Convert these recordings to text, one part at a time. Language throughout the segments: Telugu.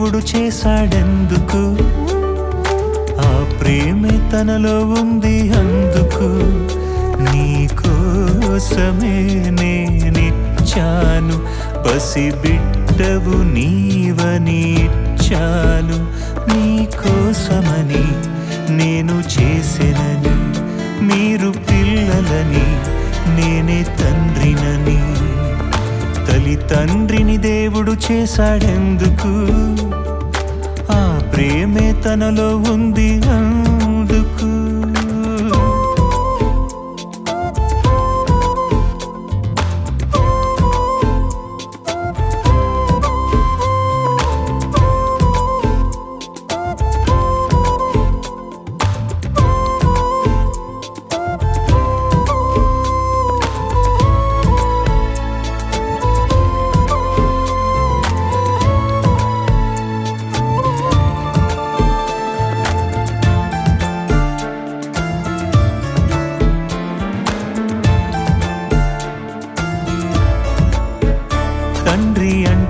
దేవుడు చేశాడెందుకు? ఆ ప్రేమే తనలో ఉంది అందుకు. నీకోసమే నేనిచ్చాను. పసి బిడ్డవు నీవని ఇచ్చాను. నేను చేసెనని. మీరు పిల్లలని నేనే తండ్రినని. తల్లి తండ్రిని దేవుడు చేశాడెందుకు? ఆ ప్రేమే తనలో ఉంది.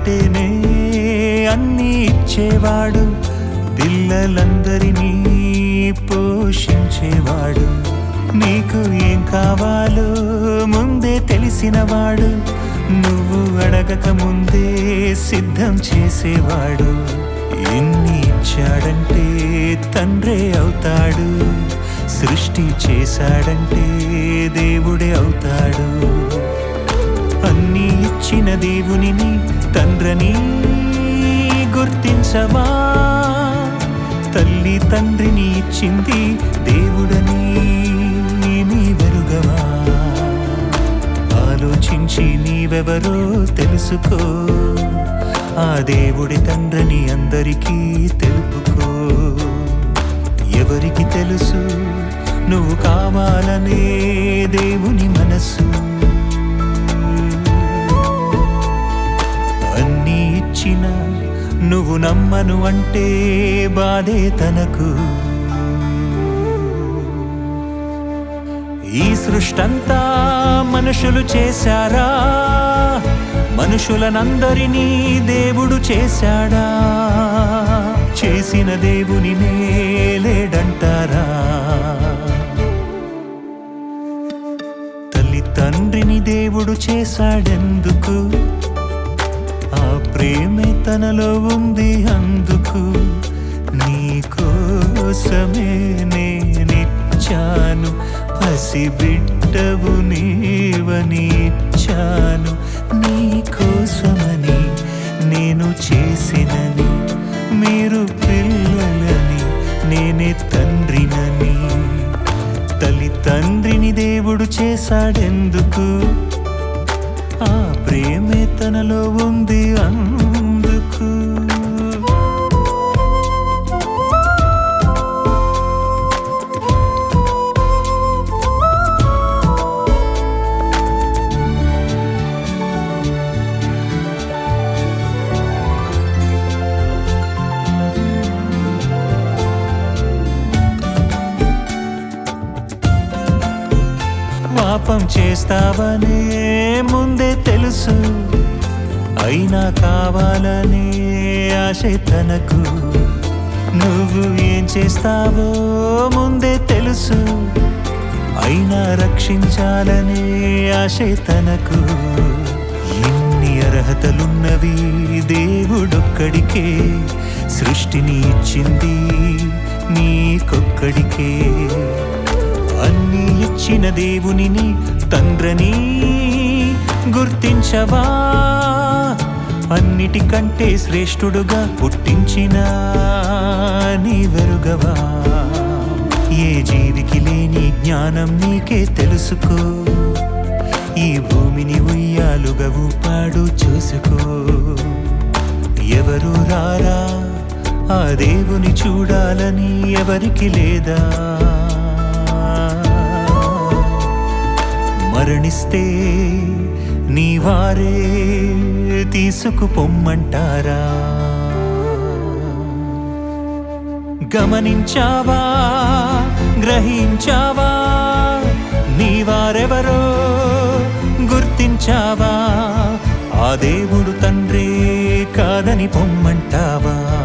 అంటేనే అన్నీ ఇచ్చేవాడు. పిల్లలందరినీ పోషించేవాడు. నీకు ఏం కావాలో ముందే తెలిసినవాడు. నువ్వు అడగక ముందే సిద్ధం చేసేవాడు. ఎన్ని ఇచ్చాడంటే తండ్రే అవుతాడు. సృష్టి చేశాడంటే దేవుడే అవుతాడు. అన్నీ ఇచ్చిన దేవునిని తండ్రని గుర్తించవా? తల్లి తండ్రిని ఇచ్చింది దేవుడని నీవెరుగవా ఆలోచించి నీవెవరో తెలుసుకో. ఆ దేవుడి తండ్రిని అందరికీ తెలుపుకో. ఎవరికి తెలుసు? నువ్వు కావాలనే దేవుని మనసు ఇచ్చిన నువ్వు నమ్మను అంటే బాధే తనకు. ఈ సృష్టంతా మనుషులు చేశారా? మనుషులనందరినీ దేవుడు చేశాడా? చేసిన దేవుని మేలేడంటారా? తల్లి తండ్రిని దేవుడు చేశాడెందుకు? ప్రేమే తనలో ఉంది అందుకు నీ కోసమే నేనిచ్చాను. పసి నీవనిచ్చాను. నీ కోసమని నేను చేసినని మీరు పిల్లలని నేనే తండ్రినని. తల్లి తండ్రిని దేవుడు చేశాడెందుకు? ఆ ప్రేమే తనలో ఉంది అందుకు పాపం చేస్తావనే ముందే తెలుసు. అయినా కావాలనే ఆశ తనకు. నువ్వు ఏం చేస్తావో ముందే తెలుసు. అయినా రక్షించాలనే ఆశ తనకు. ఎన్ని అర్హతలున్నవి దేవుడొక్కడికే. సృష్టిని ఇచ్చింది నీకొక్కడికే. అన్నీ ఇచ్చిన దేవునిని తండ్రని గుర్తించవా? అన్నిటికంటే శ్రేష్ఠుడుగా పుట్టించిన నీవెరుగవా? ఏ జీవికి లేని జ్ఞానం నీకే తెలుసుకో. ఈ భూమిని ఉయ్యాలుగా ఊపాడు చూసుకో. ఎవరు రారా? ఆ దేవుని చూడాలని ఎవరికి లేదా? మరణిస్తే నీ వారే తీసుకుపొమ్మంటారా గమనించావా? గ్రహించావా? నీ వారెవరో గుర్తించావా? ఆ దేవుడు తండ్రే కాదని పొమ్మంటావా?